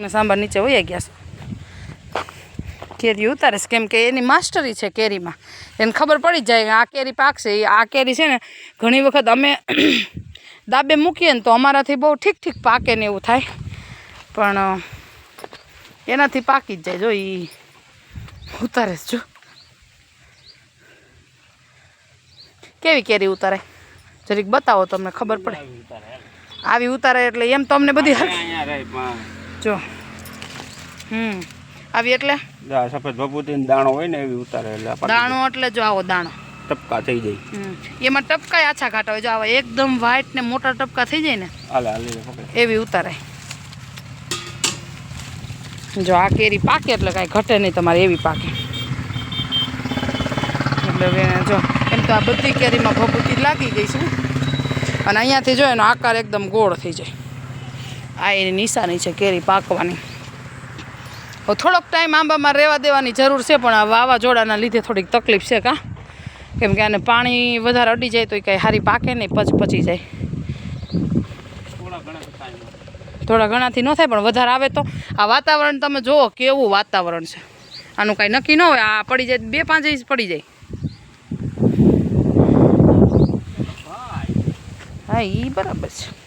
ને સાંભાર નીચે વહી ગયા છે. કેરી ઉતારે છે કેમ કે એની માસ્ટરી છે કેરીમાં. એને ખબર પડી જાય આ કેરી પાકશે આ કેરી છે ને ઘણી વખત અમે દાબે મૂકીએ ને તો અમારાથી બહુ ઠીક ઠીક પાકે ને એવું થાય. પણ એનાથી પાકી જ જાય. જો એ ઉતારે જો. કેવી કેરી ઉતારે? જરીક બતાવો તમને ખબર પડે. આવી ઉતારે એટલે એમ તો અમને બધી જો. હમ. આવી એટલે? સફેદ ભભૂતિ દાણો હોય ને એવી ઉતારે એટલે દાણો એટલે જો આવો દાણો. ટપકા થઈ જાય. એમાં ટપકા આછા ઘાટા હોય. જો આવા એકદમ વ્હાઈટ ને મોટા ટપકા થઈ જાય ને હાલે હાલે એવી ઉતારાય. જો આ કેરી પાકે એટલે કાંઈ ઘટે નહીં તમારે એવી પાકે. એટલે જો એમ તો આ બધી કેરીમાં ભભૂતિ લાગી ગઈ છે. અને અહીંયાથી જો એનો આકાર એકદમ ગોળ થઈ જાય. આ એની નિશાની છે કેરી પાકવાની. થોડોક ટાઈમ આંબામાં રહેવા દેવાની જરૂર છે, પણ આ વાવાઝોડાના લીધે થોડીક તકલીફ છે કાં. કેમ કે આને પાણી વધારે અડી જાય તો એ કાંઈ સારી પાકે નહીં, પચ પચી જાય. થોડા ઘણાથી ન થાય, પણ વધારે આવે તો. આ વાતાવરણ તમે જુઓ કેવું વાતાવરણ છે. આનું કાંઈ નક્કી ન હોય, આ પડી જાય બે પાંચ ઇંચ પડી જાય. હા એ બરાબર છે.